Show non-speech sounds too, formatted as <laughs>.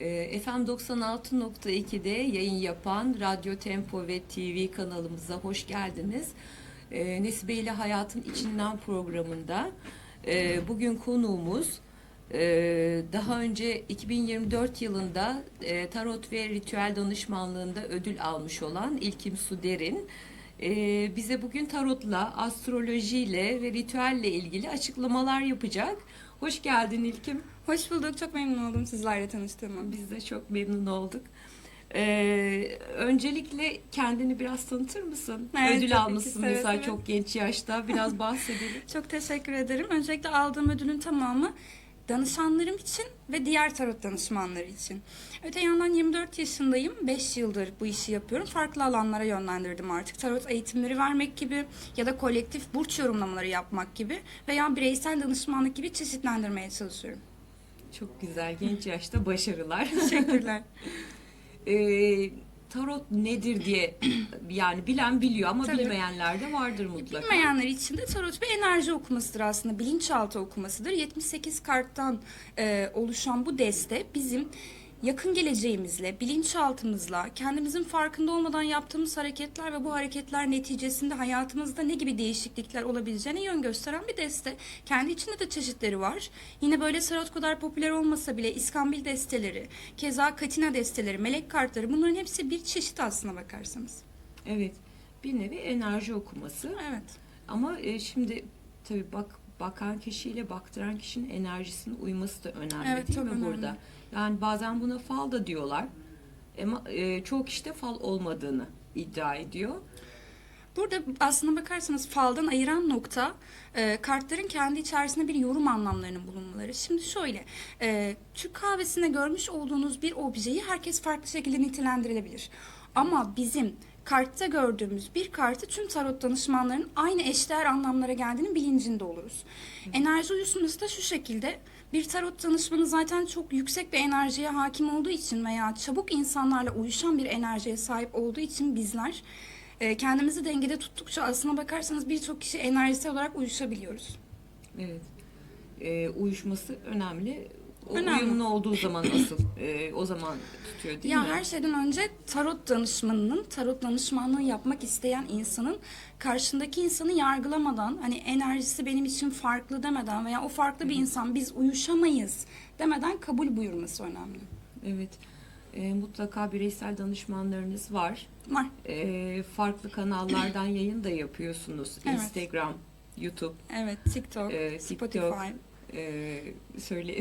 Ee, FM 96.2'de yayın yapan Radyo Tempo ve TV kanalımıza hoş geldiniz. Ee, Nesibe ile Hayatın İçinden programında e, bugün konuğumuz e, daha önce 2024 yılında e, tarot ve ritüel danışmanlığında ödül almış olan İlkim Suderin. Ee, bize bugün tarotla, astrolojiyle ve ritüelle ilgili açıklamalar yapacak. Hoş geldin İlkim. Hoş bulduk. Çok memnun oldum sizlerle tanıştığıma. Biz de çok memnun olduk. Ee, öncelikle kendini biraz tanıtır mısın? Evet, Ödül ki, almışsın seve mesela çok genç yaşta. Biraz bahsedelim. <laughs> Çok teşekkür ederim. Öncelikle aldığım ödülün tamamı danışanlarım için ve diğer tarot danışmanları için. Öte yandan 24 yaşındayım. 5 yıldır bu işi yapıyorum. Farklı alanlara yönlendirdim artık. Tarot eğitimleri vermek gibi ya da kolektif burç yorumlamaları yapmak gibi veya bireysel danışmanlık gibi çeşitlendirmeye çalışıyorum. çok güzel genç yaşta başarılar. Teşekkürler. <laughs> Ee, tarot nedir diye <clears throat> yani bilen biliyor ama Tabii. bilmeyenler de vardır mutlaka. Bilmeyenler için de tarot bir enerji okumasıdır aslında. Bilinçaltı okumasıdır. 78 karttan e, oluşan bu deste bizim yakın geleceğimizle, bilinçaltımızla, kendimizin farkında olmadan yaptığımız hareketler ve bu hareketler neticesinde hayatımızda ne gibi değişiklikler olabileceğine yön gösteren bir deste. Kendi içinde de çeşitleri var. Yine böyle tarot kadar popüler olmasa bile iskambil desteleri, keza katina desteleri, melek kartları bunların hepsi bir çeşit aslına bakarsanız. Evet. Bir nevi enerji okuması. Evet. Ama e, şimdi tabii bak bakan kişiyle baktıran kişinin enerjisinin uyması da önemli Evet, değil mi önemli. burada? Yani bazen buna fal da diyorlar. Ama e, çoğu kişi de fal olmadığını iddia ediyor. Burada aslına bakarsanız faldan ayıran nokta e, kartların kendi içerisinde bir yorum anlamlarının bulunmaları. Şimdi şöyle, e, Türk kahvesinde görmüş olduğunuz bir objeyi herkes farklı şekilde nitelendirilebilir. Ama bizim kartta gördüğümüz bir kartı tüm tarot danışmanlarının aynı eşdeğer anlamlara geldiğinin bilincinde oluruz. Enerji uyusunuz da şu şekilde bir tarot danışmanı zaten çok yüksek bir enerjiye hakim olduğu için veya çabuk insanlarla uyuşan bir enerjiye sahip olduğu için bizler e, kendimizi dengede tuttukça aslına bakarsanız birçok kişi enerjisel olarak uyuşabiliyoruz. Evet. E, uyuşması önemli. O Önemli. uyumlu olduğu zaman asıl e, o zaman tutuyor değil ya mi? her şeyden önce tarot danışmanının, tarot danışmanlığı yapmak isteyen insanın karşındaki insanı yargılamadan, hani enerjisi benim için farklı demeden veya o farklı bir insan biz uyuşamayız demeden kabul buyurması önemli. Evet. E, mutlaka bireysel danışmanlarınız var. Var. E, farklı kanallardan <clears throat> yayın da yapıyorsunuz. Evet. Instagram, YouTube, Evet, TikTok, e, TikTok, Spotify. e, söyle